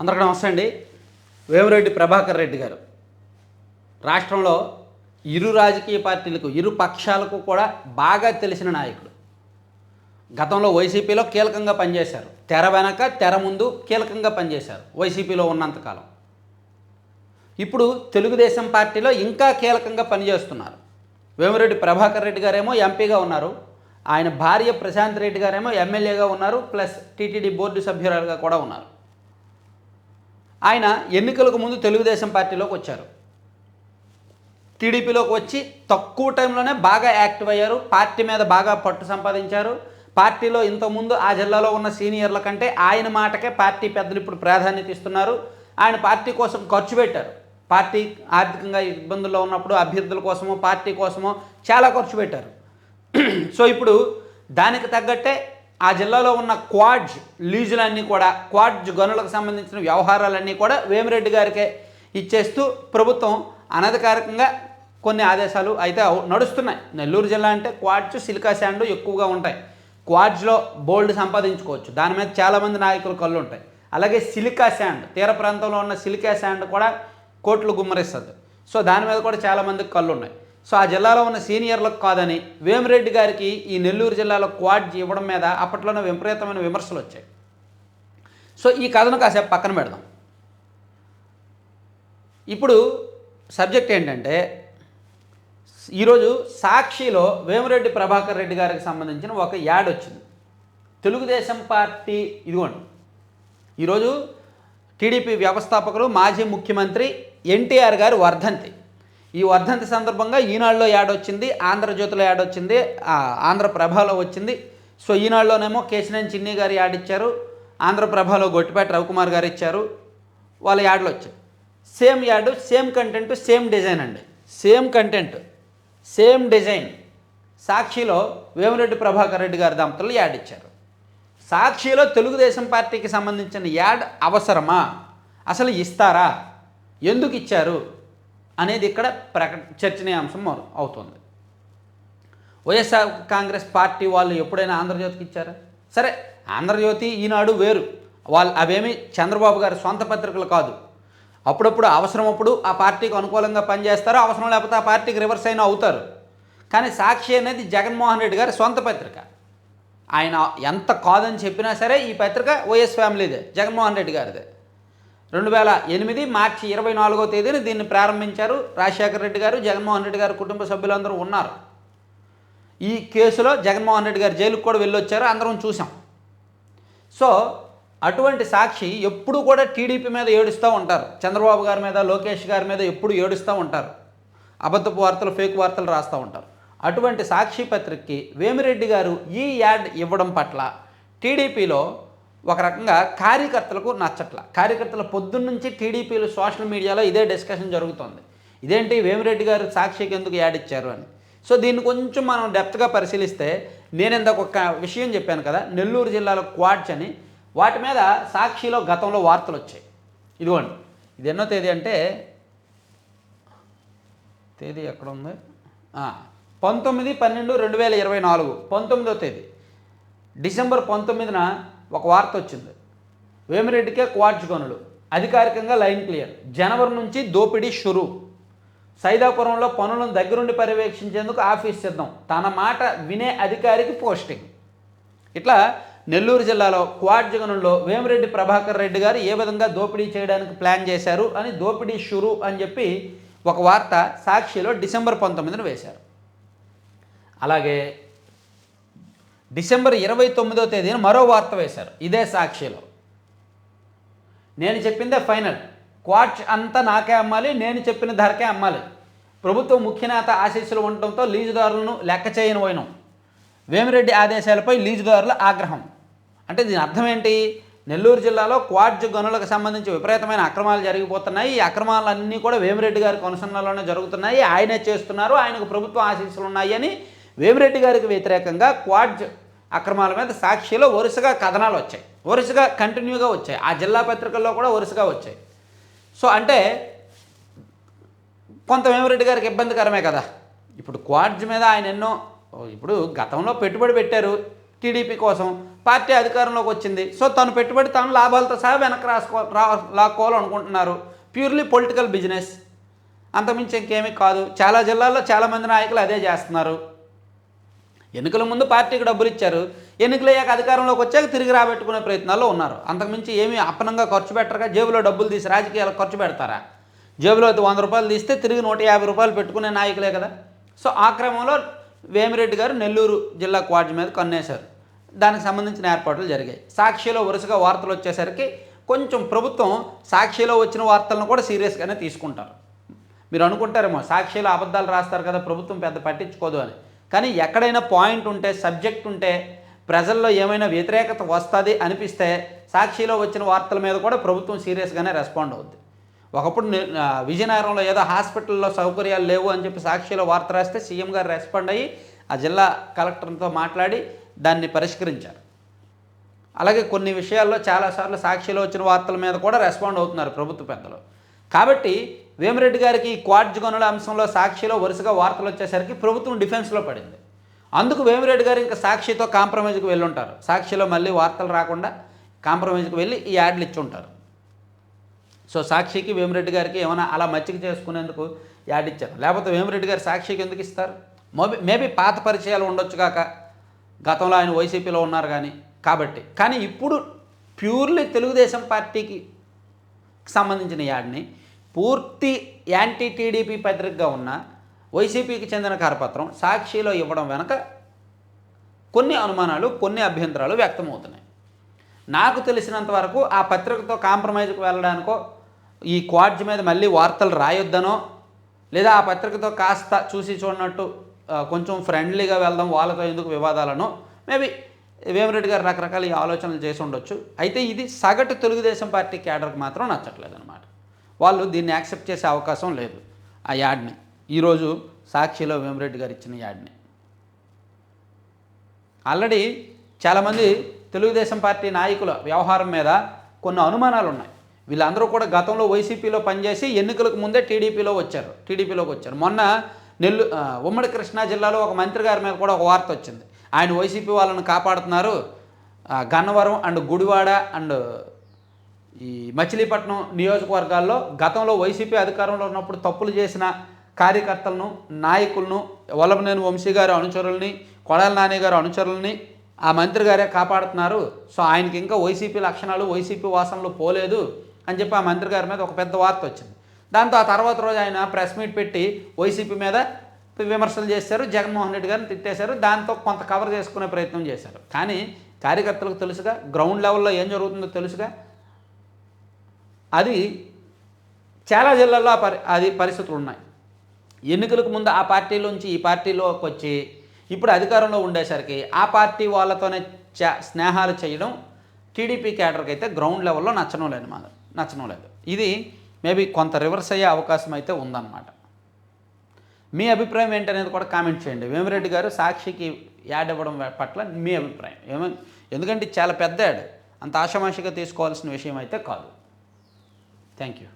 అందరికీ నమస్తే అండి. వేమిరెడ్డి ప్రభాకర్ రెడ్డి గారు. రాష్ట్రంలో ఇరు రాజకీయ పార్టీలకు ఇరు పక్షాలకు కూడా బాగా తెలిసిన నాయకుడు. గతంలో వైసీపీలో కీలకంగా పనిచేశారు. తెర వెనక తెర ముందు కీలకంగా పనిచేశారు వైసీపీలో ఉన్నంతకాలం ఇప్పుడు తెలుగుదేశం పార్టీలో ఇంకా కీలకంగా పనిచేస్తున్నారు. వేమిరెడ్డి ప్రభాకర్ రెడ్డి గారేమో ఎంపీగా ఉన్నారు. ఆయన భార్య ప్రశాంత్ రెడ్డి గారేమో ఎమ్మెల్యేగా ఉన్నారు. ప్లస్ టీటీడీ బోర్డు సభ్యురాలుగా కూడా ఉన్నారు. ఆయన ఎన్నికలకు ముందు తెలుగుదేశం పార్టీలోకి వచ్చారు. టీడీపీలోకి వచ్చి తక్కువ టైంలోనే బాగా యాక్టివ్ అయ్యారు. పార్టీ మీద బాగా పట్టు సంపాదించారు. పార్టీలో ఇంతకుముందు ఆ జిల్లాలో ఉన్న సీనియర్ల కంటే ఆయన మాటకే పార్టీ పెద్దలు ఇప్పుడు ప్రాధాన్యత ఇస్తున్నారు. ఆయన పార్టీ కోసం ఖర్చు పెట్టారు. పార్టీ ఆర్థికంగా ఇబ్బందుల్లో ఉన్నప్పుడు అభ్యర్థుల కోసమో పార్టీ కోసమో చాలా ఖర్చు పెట్టారు. సో ఇప్పుడు దానికి తగ్గట్టే ఆ జిల్లాలో ఉన్న క్వాడ్జ్ లీజులన్నీ కూడా క్వాడ్జ్ గనులకు సంబంధించిన వ్యవహారాలన్నీ కూడా వేమిరెడ్డి గారికే ఇచ్చేస్తూ ప్రభుత్వం అనధికారికంగా కొన్ని ఆదేశాలు అయితే నడుస్తున్నాయి. నెల్లూరు జిల్లా అంటే క్వాడ్జ్ సిలికా శాండ్ ఎక్కువగా ఉంటాయి. క్వాడ్జ్లో బోల్డ్ సంపాదించుకోవచ్చు. దాని మీద చాలామంది నాయకులు కళ్ళు ఉంటాయి. అలాగే సిలికా శాండ్ తీర ప్రాంతంలో ఉన్న సిలికా శాండ్ కూడా కోట్లు గుమ్మరిస్తుంది. సో దాని మీద కూడా చాలామందికి కళ్ళు ఉన్నాయి. సో ఆ జిల్లాలో ఉన్న సీనియర్లకు కాదని వేమిరెడ్డి గారికి ఈ నెల్లూరు జిల్లాలో క్వాడ్జ్ ఇవ్వడం మీద అప్పట్లోనే విపరీతమైన విమర్శలు వచ్చాయి. సో ఈ కథను కాసేపు పక్కన పెడదాం. ఇప్పుడు సబ్జెక్ట్ ఏంటంటే ఈరోజు సాక్షిలో వేమిరెడ్డి ప్రభాకర్ రెడ్డి గారికి సంబంధించిన ఒక యాడ్ వచ్చింది. తెలుగుదేశం పార్టీ ఇదిగోండి. ఈరోజు టీడీపీ వ్యవస్థాపకులు మాజీ ముఖ్యమంత్రి ఎన్టీఆర్ గారు వర్ధంతి. ఈ వర్ధంతి సందర్భంగా ఈనాడులో యాడ్ వచ్చింది ఆంధ్రజ్యోతిలో యాడ్ వచ్చింది ఆ, ఆంధ్రప్రభలో వచ్చింది. సో ఈనాడులోనేమో కేశినేని చిన్ని గారు యాడ్ ఇచ్చారు ఆంధ్రప్రభలో గొట్టిపేట రవికుమార్ గారు ఇచ్చారు వాళ్ళ యాడ్లు వచ్చాయి. Same ad same content same design అండి. Same content same design. సాక్షిలో వేమిరెడ్డి ప్రభాకర్ రెడ్డి గారి దంపతులు యాడ్ ఇచ్చారు. సాక్షిలో తెలుగుదేశం పార్టీకి సంబంధించిన యాడ్ అవసరమా? అసలు ఇస్తారా? ఎందుకు ఇచ్చారు? అనేది ఇక్కడ ప్రక చర్చనీయాంశం అవుతుంది. వైఎస్ఆర్ కాంగ్రెస్ పార్టీ వాళ్ళు ఎప్పుడైనా ఆంధ్రజ్యోతికి ఇచ్చారా? సరే ఆంధ్రజ్యోతి ఈనాడు వేరు. వాళ్ళు అవేమి చంద్రబాబు గారి సొంత పత్రికలు కాదు. అప్పుడప్పుడు అవసరమప్పుడు ఆ పార్టీకి అనుకూలంగా పనిచేస్తారు అవసరం లేకపోతే ఆ పార్టీకి రివర్స్ అయినా అవుతారు. కానీ సాక్షి అనేది జగన్మోహన్ రెడ్డి గారి సొంత పత్రిక. ఆయన ఎంత కాదని చెప్పినా సరే ఈ పత్రిక వైఎస్ ఫ్యామిలీదే జగన్మోహన్ రెడ్డి గారిదే. రెండు వేల ఎనిమిది మార్చి ఇరవై నాలుగో తేదీన దీన్ని ప్రారంభించారు రాజశేఖర రెడ్డి గారు జగన్మోహన్ రెడ్డి గారు కుటుంబ సభ్యులందరూ ఉన్నారు. ఈ కేసులో జగన్మోహన్ రెడ్డి గారు జైలుకు కూడా వెళ్ళొచ్చారు అందరం చూసాం. సో అటువంటి సాక్షి ఎప్పుడు కూడా టీడీపీ మీద ఏడుస్తూ ఉంటారు. చంద్రబాబు గారి మీద లోకేష్ గారి మీద ఎప్పుడు ఏడుస్తూ ఉంటారు. అబద్ధపు వార్తలు ఫేక్ వార్తలు రాస్తూ ఉంటారు. అటువంటి సాక్షి పత్రికకి వేమిరెడ్డి గారు ఈ యాడ్ ఇవ్వడం పట్ల టీడీపీలో ఒక రకంగా కార్యకర్తలకు నచ్చట్ల. కార్యకర్తల పొద్దున్నుంచి టీడీపీలో సోషల్ మీడియాలో ఇదే డిస్కషన్ జరుగుతోంది. ఇదేంటి వేమిరెడ్డి గారు సాక్షికి ఎందుకు యాడ్ ఇచ్చారు అని. సో దీన్ని కొంచెం మనం డెప్త్గా పరిశీలిస్తే నేను ఇందాక ఒక విషయం చెప్పాను కదా నెల్లూరు జిల్లాలో క్వాడ్స్ అని. వాటి మీద సాక్షిలో గతంలో వార్తలు వచ్చాయి. ఇదిగోండి ఇది ఎన్నో తేదీ అంటే తేదీ ఎక్కడ ఉంది? పంతొమ్మిది పన్నెండు రెండు వేల ఇరవై నాలుగు పంతొమ్మిదో తేదీ. డిసెంబర్ పంతొమ్మిదిన ఒక వార్త వచ్చింది. వేమిరెడ్డికే క్వార్జ్ గనులు అధికారికంగా లైన్ క్లియర్. జనవరి నుంచి దోపిడీ షురు. సైదాపురంలో పనులను దగ్గరుండి పర్యవేక్షించేందుకు ఆఫీస్ సిద్ధం. తన మాట వినే అధికారికి పోస్టింగ్. ఇట్లా నెల్లూరు జిల్లాలో క్వాడ్ జగనంలో వేమిరెడ్డి ప్రభాకర్ రెడ్డి గారు ఏ విధంగా దోపిడీ చేయడానికి ప్లాన్ చేశారు అని దోపిడీ షురు అని చెప్పి ఒక వార్త సాక్షిలో డిసెంబర్ పంతొమ్మిదిన వేశారు. అలాగే డిసెంబర్ ఇరవై తొమ్మిదో తేదీన మరో వార్త వేశారు. ఇదే సాక్షిలో. నేను చెప్పిందే ఫైనల్. క్వార్చ్ అంతా నాకే అమ్మాలి నేను చెప్పిన ధరకే అమ్మాలి. ప్రభుత్వం ముఖ్యనేత ఆశీస్సులు ఉండటంతో లీజుదారులను లెక్క చేయని పోయినాం వేమిరెడ్డి ఆదేశాలపై లీజుదారుల ఆగ్రహం. అంటే దీని అర్థం ఏంటి? నెల్లూరు జిల్లాలో క్వాడ్జ్ గనులకు సంబంధించి విపరీతమైన అక్రమాలు జరిగిపోతున్నాయి. ఈ అక్రమాలన్నీ కూడా వేమిరెడ్డి గారి కొనసన్నలోనే జరుగుతున్నాయి. ఆయనే చేస్తున్నారు ఆయనకు ప్రభుత్వ ఆశీస్సులు ఉన్నాయి అని వేమిరెడ్డి గారికి వ్యతిరేకంగా క్వాడ్జ్ అక్రమాల మీద సాక్షిలో వరుసగా కథనాలు వచ్చాయి. వరుసగా కంటిన్యూగా వచ్చాయి. ఆ జిల్లా పత్రికల్లో కూడా వరుసగా వచ్చాయి. సో అంటే కొంత వేమిరెడ్డి గారికి ఇబ్బందికరమే కదా. ఇప్పుడు క్వాడ్జ్ మీద ఆయన ఎన్నో ఇప్పుడు గతంలో పెట్టుబడి పెట్టారు టీడీపీ కోసం. పార్టీ అధికారంలోకి వచ్చింది. సో తను పెట్టుబడి తాను లాభాలతో సహా వెనక్కి రాసుకో రా లాక్కోవాలనుకుంటున్నారు ప్యూర్లీ పొలిటికల్ బిజినెస్. అంతమించి ఇంకేమీ కాదు. చాలా జిల్లాల్లో చాలామంది నాయకులు అదే చేస్తున్నారు. ఎన్నికల ముందు పార్టీకి డబ్బులు ఇచ్చారు. ఎన్నికలయ్యాక అధికారంలోకి వచ్చాక తిరిగి రాబెట్టుకునే ప్రయత్నాల్లో ఉన్నారు. అంతకుమించి ఏమీ అప్పనంగా ఖర్చు పెట్టరుగా? జేబులో డబ్బులు తీసి రాజకీయాలకు ఖర్చు పెడతారా? జేబులో వంద రూపాయలు తీస్తే తిరిగి నూట యాభై రూపాయలు పెట్టుకునే నాయకులే కదా? సో ఆ క్రమంలో వేమిరెడ్డి గారు నెల్లూరు జిల్లా క్వార్జ్ మీద కన్నేశారు. దానికి సంబంధించిన ఏర్పాట్లు జరిగాయి. సాక్షిలో వరుసగా వార్తలు వచ్చేసరికి కొంచెం ప్రభుత్వం సాక్షిలో వచ్చిన వార్తలను కూడా సీరియస్గానే తీసుకుంటారు. మీరు అనుకుంటారేమో సాక్షిలో అబద్ధాలు రాస్తారు కదా ప్రభుత్వం పెద్ద పట్టించుకోదు అని. కానీ ఎక్కడైనా పాయింట్ ఉంటే సబ్జెక్ట్ ఉంటే ప్రజల్లో ఏమైనా వ్యతిరేకత వస్తుంది అనిపిస్తే సాక్షిలో వచ్చిన వార్తల మీద కూడా ప్రభుత్వం సీరియస్గానే రెస్పాండ్ అవుద్ది. ఒకప్పుడు విజయనగరంలో ఏదో హాస్పిటల్లో సౌకర్యాలు లేవు అని చెప్పి సాక్షిలో వార్త రాస్తే సీఎం గారు రెస్పాండ్ అయ్యి ఆ జిల్లా కలెక్టర్తో మాట్లాడి దాన్ని పరిష్కరించారు. అలాగే కొన్ని విషయాల్లో చాలాసార్లు సాక్షిలో వచ్చిన వార్తల మీద కూడా రెస్పాండ్ అవుతున్నారు ప్రభుత్వ పెద్దలు. కాబట్టి వేమిరెడ్డి గారికి ఈ క్వాడ్జ్ గనుల అంశంలో సాక్షిలో వరుసగా వార్తలు వచ్చేసరికి ప్రభుత్వం డిఫెన్స్లో పడింది. అందుకు వేమిరెడ్డి గారు ఇంకా సాక్షితో కాంప్రమైజ్కి వెళ్ళి ఉంటారు సాక్షిలో మళ్ళీ వార్తలు రాకుండా కాంప్రమైజ్కి వెళ్ళి ఈ యాడ్లు ఇచ్చి ఉంటారు సో సాక్షికి వేమిరెడ్డి గారికి ఏమైనా అలా మచ్చిక చేసుకునేందుకు యాడ్ ఇచ్చారు. లేకపోతే వేమిరెడ్డి గారు సాక్షికి ఎందుకు ఇస్తారు? మేబీ మేబీ పాత పరిచయాలు ఉండొచ్చు కాక గతంలో ఆయన వైసీపీలో ఉన్నారు కానీ కాబట్టి. కానీ ఇప్పుడు ప్యూర్లీ తెలుగుదేశం పార్టీకి సంబంధించిన యాడ్ని పూర్తి యాంటీ టీడీపీ పత్రికగా ఉన్న వైసీపీకి చెందిన కరపత్రం సాక్షిలో ఇవ్వడం వెనక కొన్ని అనుమానాలు కొన్ని అభ్యంతరాలు వ్యక్తమవుతున్నాయి. నాకు తెలిసినంత వరకు ఆ పత్రికతో కాంప్రమైజ్కి వెళ్ళడానికో ఈ క్వాడ్జ్ మీద మళ్ళీ వార్తలు రాయొద్దనో లేదా ఆ పత్రికతో కాస్త చూసి చూడనట్టు కొంచెం ఫ్రెండ్లీగా వెళ్దాం వాళ్ళతో ఎందుకు వివాదాలను మేబీ వేమిరెడ్డి గారు రకరకాల ఈ ఆలోచనలు చేసి ఉండొచ్చు. అయితే ఇది సగటు తెలుగుదేశం పార్టీ క్యాడర్కి మాత్రం నచ్చట్లేదు అనమాట వాళ్ళు దీన్ని యాక్సెప్ట్ చేసే అవకాశం లేదు ఆ యాడ్ని. ఈరోజు సాక్షిలో వేమిరెడ్డి గారు ఇచ్చిన యాడ్ని. ఆల్రెడీ చాలామంది తెలుగుదేశం పార్టీ నాయకుల వ్యవహారం మీద కొన్ని అనుమానాలు ఉన్నాయి. వీళ్ళందరూ కూడా గతంలో వైసీపీలో పనిచేసి ఎన్నికలకు ముందే టీడీపీలో వచ్చారు. టీడీపీలోకి వచ్చారు. మొన్న నెల్లు ఉమ్మడి కృష్ణా జిల్లాలో ఒక మంత్రి గారి మీద కూడా ఒక వార్త వచ్చింది. ఆయన వైసీపీ వాళ్ళని కాపాడుతున్నారు గన్నవరం అండ్ గుడివాడ అండ్ ఈ మచిలీపట్నం నియోజకవర్గాల్లో గతంలో వైసీపీ అధికారంలో ఉన్నప్పుడు తప్పులు చేసిన కార్యకర్తలను నాయకులను వల్లభనేని వంశీ గారి అనుచరుల్ని కొడాల నాని గారి అనుచరుల్ని ఆ మంత్రి గారే కాపాడుతున్నారు. సో ఆయనకి ఇంకా వైసీపీ లక్షణాలు వైసీపీ వాసనలు పోలేదు అని చెప్పి ఆ మంత్రి గారి మీద ఒక పెద్ద వార్త వచ్చింది. దాంతో ఆ తర్వాత రోజు ఆయన ప్రెస్ మీట్ పెట్టి వైసీపీ మీద విమర్శలు చేశారు జగన్మోహన్ రెడ్డి గారిని తిట్టేశారు దాంతో కొంత కవర్ చేసుకునే ప్రయత్నం చేశారు. కానీ కార్యకర్తలకు తెలుసుగా గ్రౌండ్ లెవెల్లో ఏం జరుగుతుందో తెలుసుగా అది చాలా జిల్లాల్లో ఆ పరి అది పరిస్థితులు ఉన్నాయి. ఎన్నికలకు ముందు ఆ పార్టీలోంచి ఈ పార్టీలోకి వచ్చి ఇప్పుడు అధికారంలో ఉండేసరికి ఆ పార్టీ వాళ్ళతోనే చా స్నేహాలు చేయడం టీడీపీ క్యాడర్కి అయితే గ్రౌండ్ లెవెల్లో నచ్చడం లేదు మా నచ్చడం లేదు. ఇది మేబీ కొంత రివర్స్ అయ్యే అవకాశం అయితే ఉందన్నమాట. మీ అభిప్రాయం ఏంటనేది కూడా కామెంట్ చేయండి. వేమిరెడ్డి గారు సాక్షికి యాడ్ ఇవ్వడం పట్ల మీ అభిప్రాయం. ఏమో ఎందుకంటే చాలా పెద్ద యాడ్. అంత ఆషమాషిగా తీసుకోవాల్సిన విషయం అయితే కాదు. Thank you.